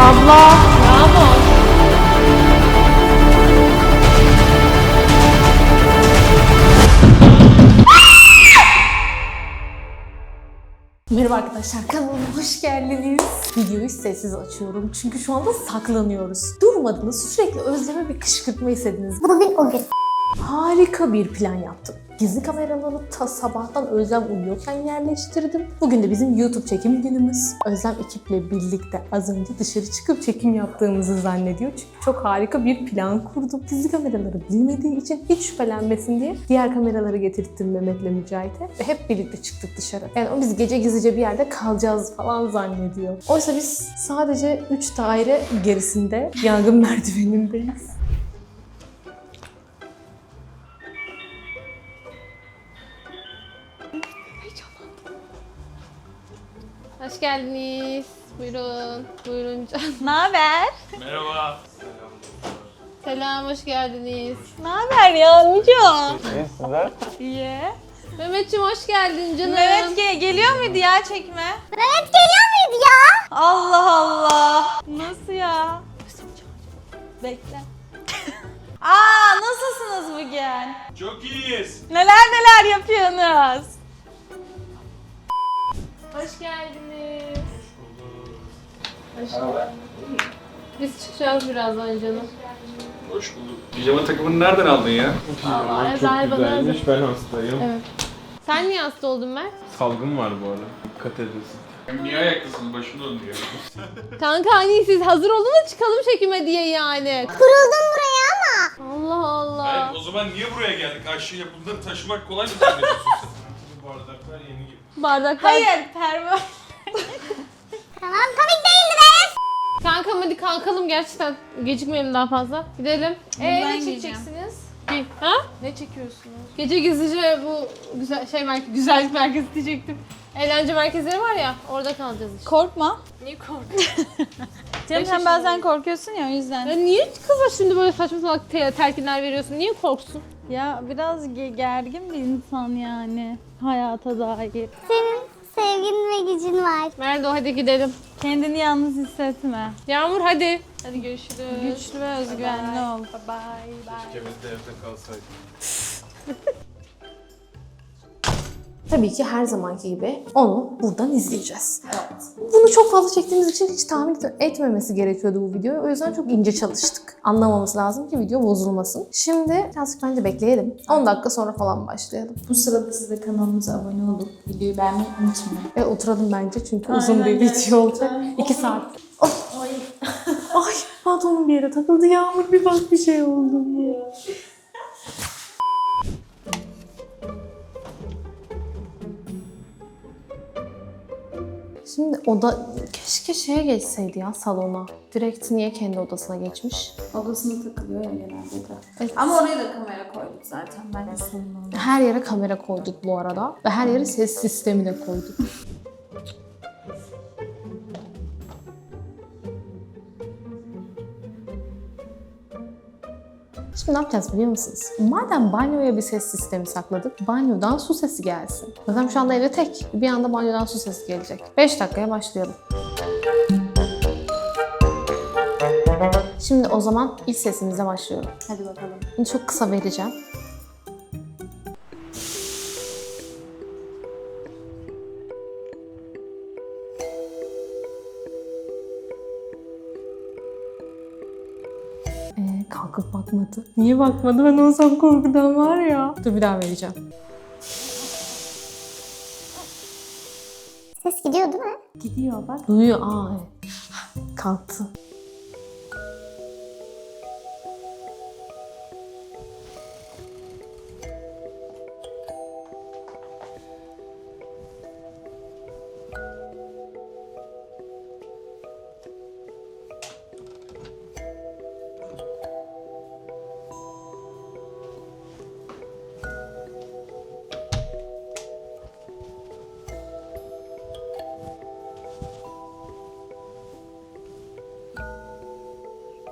Abla. Yağmur. Merhaba arkadaşlar kanalıma hoş geldiniz. Videoyu sessiz açıyorum çünkü şu anda saklanıyoruz. Durmadınız sürekli Özlem'e bir kışkırtma istediniz. Bugün o gün. Harika bir plan yaptım. Gizli kameraları ta sabahtan Özlem uyuyorken yerleştirdim. Bugün de bizim YouTube çekim günümüz. Özlem ekiple birlikte az önce dışarı çıkıp çekim yaptığımızı zannediyor. Çünkü çok harika bir plan kurdum. Gizli kameraları bilmediği için hiç şüphelenmesin diye diğer kameraları getirttim Mehmet'le Mücahit'e. Ve hep birlikte çıktık dışarı. Yani o biz gece gizlice bir yerde kalacağız falan zannediyor. Oysa biz sadece 3 daire gerisinde yangın merdivenindeyiz. Hoş geldiniz. Buyurun. Buyurun can. Ne haber? Merhaba. Selam, hoş geldiniz. Ne haber yavrucuğum? İyi sizler? İyi. Mehmetciğim hoş geldin canım. Mehmet ge- geliyor muydu ya çekme? Mehmet geliyor muydu ya? Allah Allah. Nasıl ya? Bekle. Aa nasılsınız bugün? Çok iyiyiz. Neler neler yapıyorsunuz? Hoş geldiniz. Hoş geldiniz. Biz çıkacağız birazdan canım. Hoş bulduk. Pijama takımını nereden aldın ya? Vallahi Çok bana güzelmiş. Ben hastayım. Evet. Sen niye hasta oldun Mert? Salgın var bu arada. Dikkat edin. Niye ayaklısın? Başın dönüyor. Kanka hani siz hazır olun da çıkalım çekime diye yani. Kuruldum buraya ama. Allah Allah. Hayır, o zaman niye buraya geldik? Aşağıya bunları taşımak kolay mı zannediyorsun sen? Bu bardaklar yeni. Bardaklar. Hayır perma. Tamam komik değildi be. Kankam hadi kalkalım gerçekten. Gecikmeyelim daha fazla. Gidelim. Ee, ben ne çekeceksiniz? Ha? Ne çekiyorsunuz? Gece gizlice bu güzel şey merkezi, güzellik merkezi diyecektim. Eğlence merkezleri var ya orada kalacağız işte. Korkma. Niye korkuyorsun? Canım sen bazen korkuyorsun ya o yüzden. ya niye kıza şimdi böyle saçma salak te- telkinler veriyorsun? Niye korksun? Ya biraz ge- gergin bir insan yani hayata dair. Senin sevgin ve gücün var. Merdo hadi gidelim. Kendini yalnız hissetme. Yağmur hadi. Hadi görüşürüz. Güçlü ve özgüvenli ol. Bye bye. Keşke de evde kalsaydık. Tabii ki her zamanki gibi onu buradan izleyeceğiz. Bunu çok fazla çektiğimiz için hiç tahmin etmemesi gerekiyordu bu videoyu. O yüzden çok ince çalıştık. Anlamamız lazım ki video bozulmasın. Şimdi birazcık bence bekleyelim. 10 dakika sonra falan başlayalım. Bu sırada siz de kanalımıza abone olup videoyu beğenmeyi unutmayın. Ve oturalım bence çünkü uzun bir video olacak. 2 saat. Oh. Ay pantolonum bir yere takıldı. Yağmur bir bak bir şey oldu. Şimdi oda keşke şeye geçseydi ya salona. Direkt niye kendi odasına geçmiş? Odasına takılıyor ya genelde de. Evet. Ama oraya da kamera koyduk zaten. Ben de oldu. Her yere kamera koyduk bu arada ve her yere ses sistemi de koyduk. Şimdi ne yapacağız biliyor musunuz? Madem banyoya bir ses sistemi sakladık, banyodan su sesi gelsin. Zaten şu anda evde tek. Bir anda banyodan su sesi gelecek. 5 dakikaya başlayalım. Şimdi o zaman ilk sesimize başlıyorum. Hadi bakalım. Bunu çok kısa vereceğim. Kalkıp bakmadı. Niye bakmadı? Ben olsam korkudan var ya. Dur bir daha vereceğim. Ses gidiyor değil mi? Gidiyor bak. Duyuyor. Aa evet. Kalktı.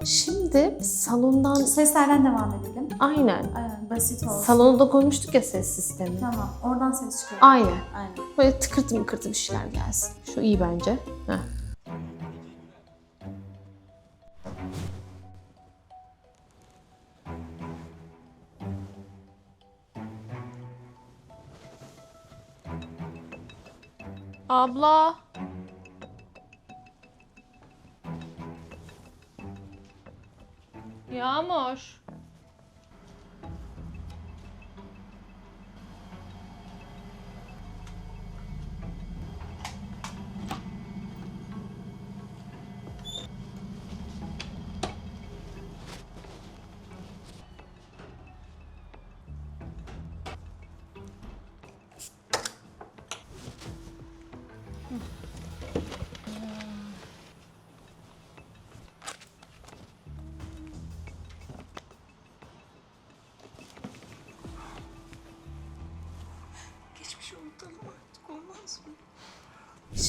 Şimdi salondan... Seslerden devam edelim. Aynen. Aynen basit olsun. Salonu da koymuştuk ya ses sistemi. Tamam oradan ses çıkıyor. Aynen. Aynen. Böyle tıkırtı mıkırtı bir şeyler gelsin. Şu iyi bence. Heh. Abla. Yağmur.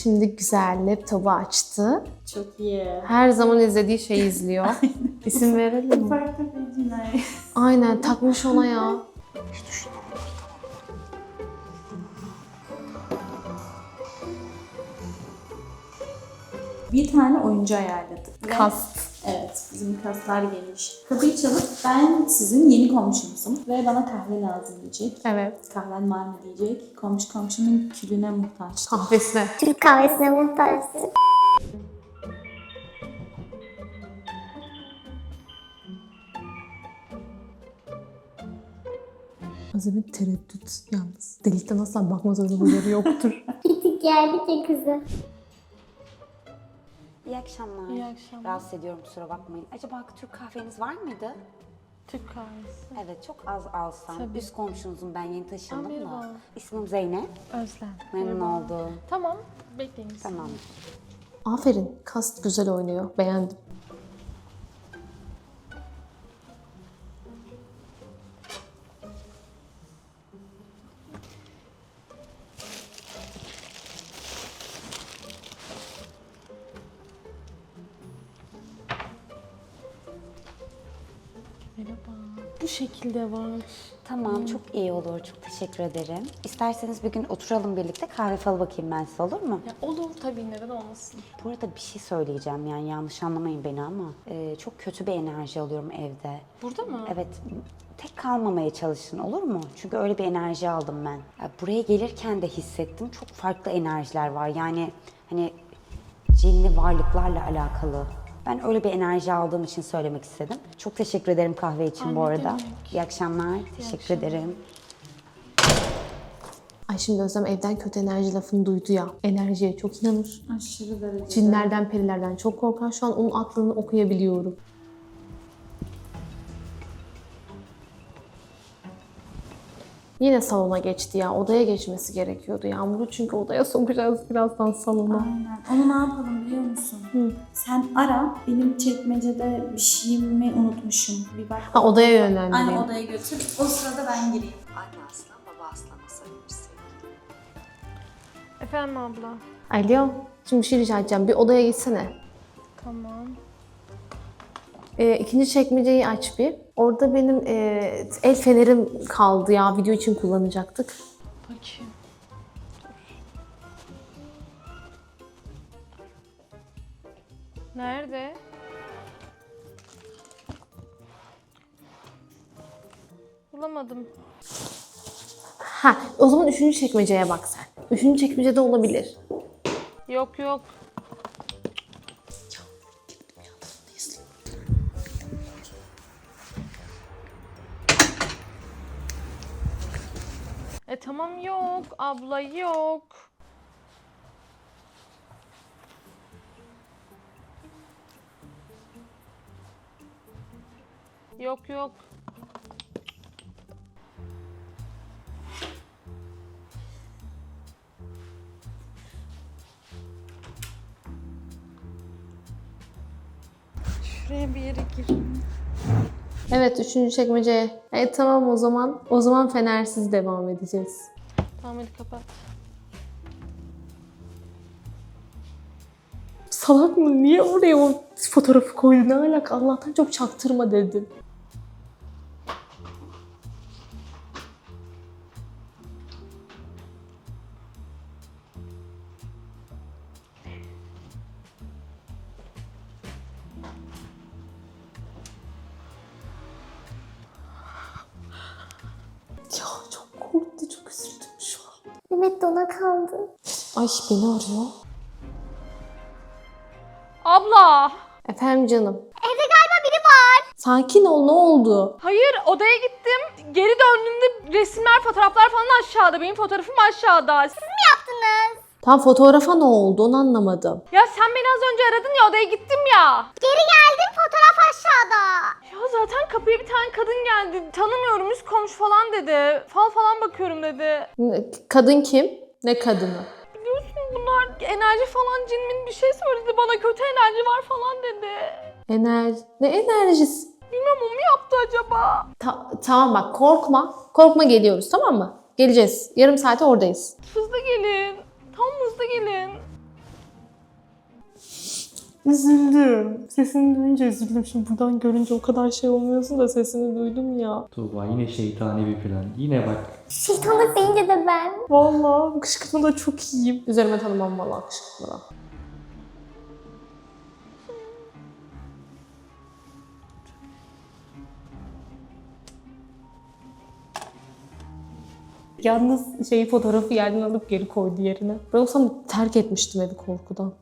Şimdi güzel laptopu açtı. Çok iyi. Her zaman izlediği şeyi izliyor. İsim verelim mi? Farklı bilgiler. Aynen takmış ona ya. Bir tane oyuncu ayarladık. Ve- Bizim kaslar geniş. Kapıyı çalıp ben sizin yeni komşunuzum ve bana kahve lazım diyecek. Evet. Kahven var mı diyecek. Komşu komşunun külüne muhtaç. Kahvesine. Türk kahvesine muhtaçsın. Az bir tereddüt yalnız. Delikten asla bakma zorunluluğu yoktur. Bir tık geldik ya kızı. İyi akşamlar. İyi akşamlar. Rahatsız ediyorum kusura bakmayın. Acaba Türk kahveniz var mıydı? Türk kahvesi. Evet çok az alsam. Tabii. Üst komşunuzum ben yeni taşındım Aa, da. İsmim Zeynep. Özlem. Memnun Merhaba. oldum. Tamam. Bekleyin. Tamam. Aferin. Kast güzel oynuyor. Beğendim. Şekilde var. Tamam çok iyi olur. Çok teşekkür ederim. İsterseniz bir gün oturalım birlikte kahve falı bakayım ben size olur mu? Ya olur tabii neden olmasın. Bu arada bir şey söyleyeceğim yani yanlış anlamayın beni ama e, çok kötü bir enerji alıyorum evde. Burada mı? Evet tek kalmamaya çalışın olur mu? Çünkü öyle bir enerji aldım ben. Ya, buraya gelirken de hissettim çok farklı enerjiler var. Yani hani cinli varlıklarla alakalı. Ben öyle bir enerji aldığım için söylemek istedim. Çok teşekkür ederim kahve için bu Ay, ne arada. demek. İyi akşamlar. Teşekkür ederim. Ay şimdi Özlem evden kötü enerji lafını duydu ya. Enerjiye çok inanır. Aşırı derecede. Cinlerden, perilerden çok korkar. Şu an onun aklını okuyabiliyorum. Yine salona geçti ya. Odaya geçmesi gerekiyordu Yağmur'u. Çünkü odaya sokacağız birazdan salona. Aynen. Onu ne yapalım biliyor musun? Sen ara, benim çekmecede bir şeyimi unutmuşum. Bir bak. Ha odaya yönlendireyim. odaya götür. O sırada ben gireyim. Anne aslan, baba aslana sarılmışsın. Efendim abla. Alo. Şimdi bir şey rica edeceğim. Bir odaya gitsene. Tamam. Ee, ikinci çekmeceyi aç bir. Orada benim e, el fenerim kaldı ya. Video için kullanacaktık. Bakayım. Nerede? Bulamadım. Ha, o zaman üçüncü çekmeceye bak sen. Üçüncü çekmecede olabilir. Yok yok. E tamam yok. Abla yok. Yok yok. Şuraya bir yere gireyim. Evet, üçüncü çekmeceye. E tamam o zaman. O zaman fenersiz devam edeceğiz. Tamam hadi kapat. Salak mı? Niye oraya o fotoğrafı koydu? Ne alaka? Allah'tan çok çaktırma dedim. Ay beni arıyor. Abla. Efendim canım. Evde galiba biri var. Sakin ol ne oldu? Hayır odaya gittim. Geri döndüğümde resimler, fotoğraflar falan aşağıda. Benim fotoğrafım aşağıda. Yaptınız. Tam fotoğrafa ne oldu onu anlamadım. Ya sen beni az önce aradın ya odaya gittim ya. Geri geldim fotoğraf aşağıda. Ya zaten kapıya bir tane kadın geldi. Tanımıyorum üst komşu falan dedi. Fal falan bakıyorum dedi. Kadın kim? Ne kadını? Biliyorsun bunlar enerji falan cinmin bir şey söyledi bana kötü enerji var falan dedi. Enerji. Ne enerjisi? Bilmem o mu yaptı acaba? Ta- tamam bak korkma. Korkma geliyoruz tamam mı? Geleceğiz. Yarım saate oradayız. Hızlı gelin. Tam hızlı gelin. Üzüldüm. Sesini duyunca üzüldüm. Şimdi buradan görünce o kadar şey olmuyorsun da sesini duydum ya. Tuğba yine şeytani bir plan. Yine bak. Şeytanlık deyince de ben. Vallahi bu kışkırtmada çok iyiyim. Üzerime tanımam vallahi kışkırtmada. Yalnız şeyi fotoğrafı yerden alıp geri koydu yerine. Ben olsam terk etmiştim evi korkudan.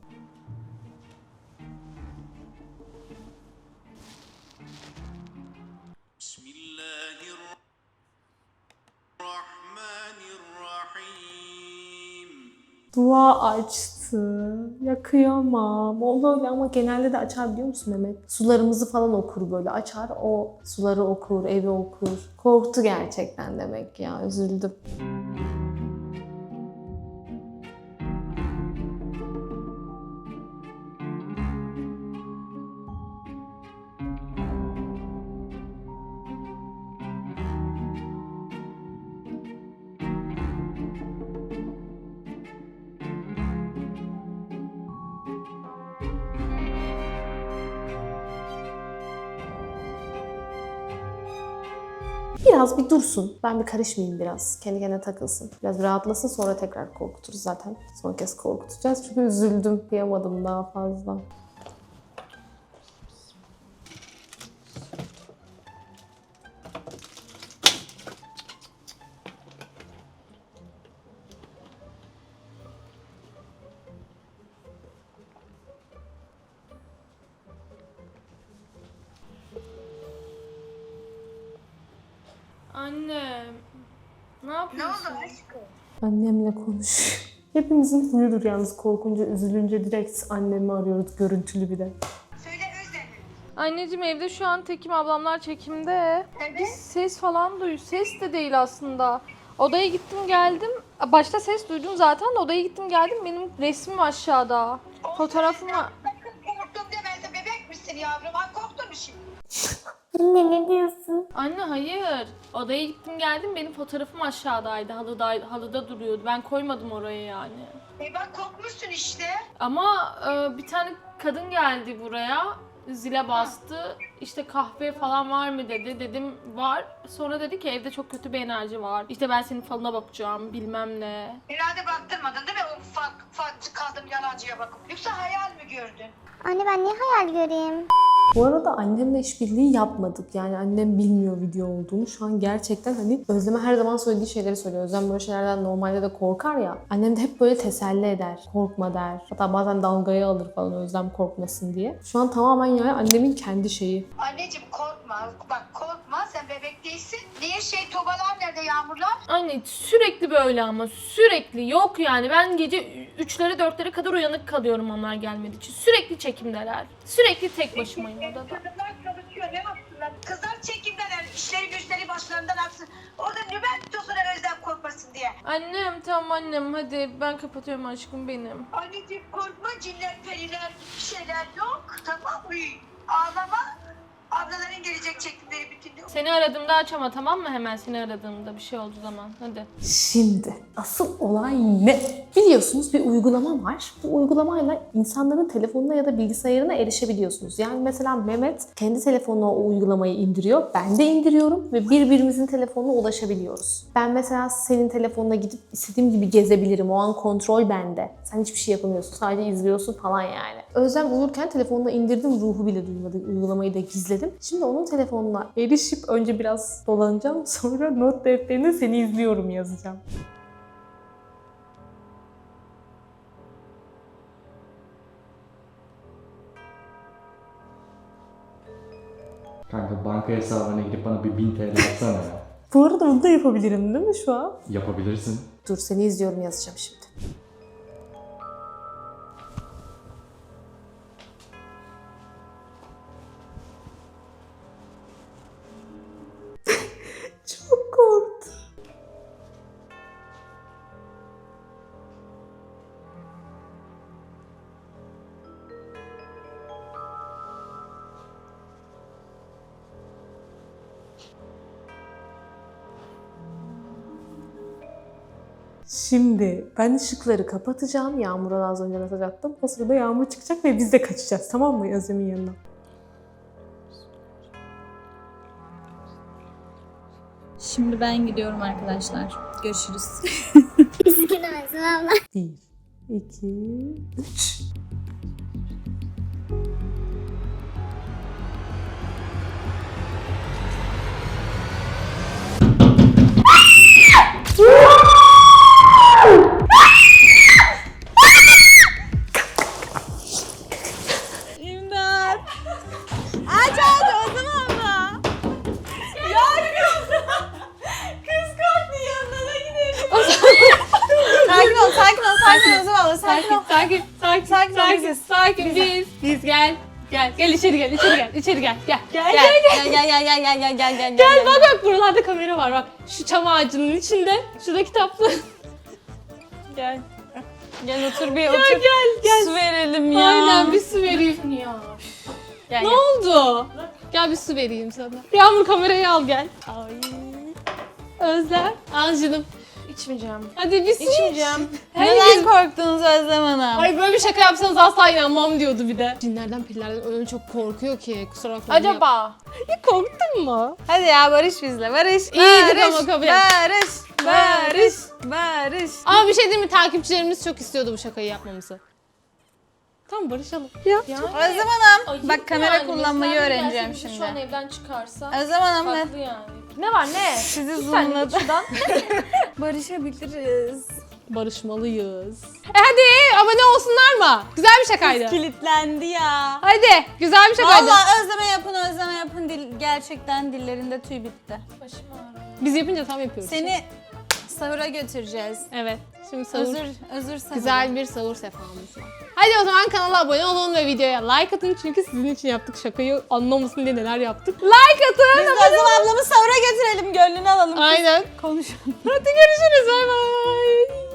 Dua açtı. Ya kıyamam. O böyle ama genelde de açar biliyor musun Mehmet? Sularımızı falan okur böyle. Açar o suları okur, evi okur. Korktu gerçekten demek ya. Üzüldüm. Biraz bir dursun. Ben bir karışmayayım biraz. Kendi kendine takılsın. Biraz bir rahatlasın sonra tekrar korkuturuz zaten. Son kez korkutacağız. Çünkü üzüldüm. Kıyamadım daha fazla. Annem. Ne yapıyorsun? Annemle konuş. Hepimizin huyudur yalnız korkunca, üzülünce direkt annemi arıyoruz görüntülü bir de. Anneciğim evde şu an tekim ablamlar çekimde. Evet. Ses falan duy. Ses de değil aslında. Odaya gittim geldim. Başta ses duydum zaten de odaya gittim geldim. Benim resmim aşağıda. Fotoğrafım var. Korktum demezse bebek misin yavrum? Ay korktum şimdi. Anne ne diyorsun? Anne hayır. Odaya gittim geldim. Benim fotoğrafım aşağıdaydı. Halıda, halıda duruyordu. Ben koymadım oraya yani. E bak korkmuşsun işte. Ama e, bir tane kadın geldi buraya. Zile bastı. İşte kahve falan var mı dedi. Dedim var. Sonra dedi ki evde çok kötü bir enerji var. İşte ben senin falına bakacağım bilmem ne. Herhalde baktırmadın değil mi? O ufak ufak kaldım yalancıya bakıp. Yoksa hayal mi gördün? Anne ben niye hayal göreyim? Bu arada annemle işbirliği yapmadık. Yani annem bilmiyor video olduğunu. Şu an gerçekten hani Özlem'e her zaman söylediği şeyleri söylüyor. Özlem böyle şeylerden normalde de korkar ya. Annem de hep böyle teselli eder. Korkma der. Hatta bazen dalgaya alır falan Özlem korkmasın diye. Şu an tamamen yani annemin kendi şeyi. Anneciğim korkma. Bak korkma sen bebek değilsin. Niye şey tobalar nerede yağmurlar? Anne sürekli böyle ama sürekli yok yani ben gece 3'lere 4'lere kadar uyanık kalıyorum onlar gelmediği için. Sürekli çekimdeler. Sürekli tek başımayım odada. Kadınlar çalışıyor ne yapsınlar? Kızlar çekimdeler. İşleri güçleri başlarından aksın. Orada nöbet tutuyorlar özlem korkmasın diye. Annem tamam annem hadi ben kapatıyorum aşkım benim. Anneciğim korkma cinler periler bir şeyler yok. Tamam mı? Ağlama. Ablaların gelecek çekimleri bütün Seni aradığımda açama tamam mı hemen seni aradığımda bir şey olduğu zaman hadi. Şimdi asıl olay ne? Biliyorsunuz bir uygulama var. Bu uygulamayla insanların telefonuna ya da bilgisayarına erişebiliyorsunuz. Yani mesela Mehmet kendi telefonuna o uygulamayı indiriyor. Ben de indiriyorum ve birbirimizin telefonuna ulaşabiliyoruz. Ben mesela senin telefonuna gidip istediğim gibi gezebilirim. O an kontrol bende. Sen hiçbir şey yapamıyorsun. Sadece izliyorsun falan yani. Özlem uyurken telefonuna indirdim. Ruhu bile duymadı. Uygulamayı da gizledim. Şimdi onun telefonuna erişip önce biraz dolanacağım. Sonra not defterine seni izliyorum yazacağım. Kanka banka hesabına girip bana bir 1000 TL atsana ya. Bu arada bunu da yapabilirim değil mi şu an? Yapabilirsin. Dur seni izliyorum yazacağım şimdi. Şimdi ben ışıkları kapatacağım. Yağmur'a az önce mesaj attım. O sırada Yağmur çıkacak ve biz de kaçacağız. Tamam mı Özlem'in yanına? Şimdi ben gidiyorum arkadaşlar. Görüşürüz. Gidemezsin abla. Bir, iki, üç. Sakin sakin sakin. Sakin, sakin, Sakin sakin, sakin, biz, biz gel. Gel, gel içeri gel, içeri gel, içeri gel, gel, Gel gel gel gel gel gel gel gel gel Gel bak bak buralarda kamera var bak. Şu çam ağacının içinde. Şurada kitaplı. Gel. Gel otur bir otur. Gel gel gel. Su verelim ya. Aynen bir su vereyim. Ya. Gel, Ne gel. oldu? Gel bir su vereyim sana. Yağmur kamerayı al gel. Ay. Özlem. Al canım. İçmeyeceğim. Hadi bir su İçmeyeceğim. iç. Neden korktunuz Özlem Hanım? Ay böyle bir şaka yapsanız asla inanmam diyordu bir de. Cinlerden pillerden öyle çok korkuyor ki kusura bakmayın. Acaba? Ya korktun mu? Hadi ya barış bizle barış. İyidir barış, ama kabul et. Barış. Barış. Barış. Ama bir şey değil mi? Takipçilerimiz çok istiyordu bu şakayı yapmamızı. Tamam barışalım. Ya. Özlem Hanım. Bak kamera kullanmayı öğreneceğim Şu an şimdi. evden çıkarsa Özlem Hanım ne? farklı yani. Ne var ne? Sizi zoomladı. şuradan. Barışabiliriz. Barışmalıyız. E hadi abone olsunlar mı? Güzel bir şakaydı. Kilitlendi ya. Hadi güzel bir şakaydı. Valla özleme yapın özleme yapın. Dil, gerçekten dillerinde tüy bitti. Biz yapınca tam yapıyoruz. Seni sahura götüreceğiz. Evet. Şimdi sahur. Özür, özür sahuru. Güzel bir sahur sefamız var. Hadi o zaman kanala abone olun ve videoya like atın çünkü sizin için yaptık şakayı anlamasın diye neler yaptık. Like atın. Biz de Özlem ablamı sahura götürelim. Gönlünü alalım. Aynen. Konuşalım. Hadi görüşürüz. Bay bay.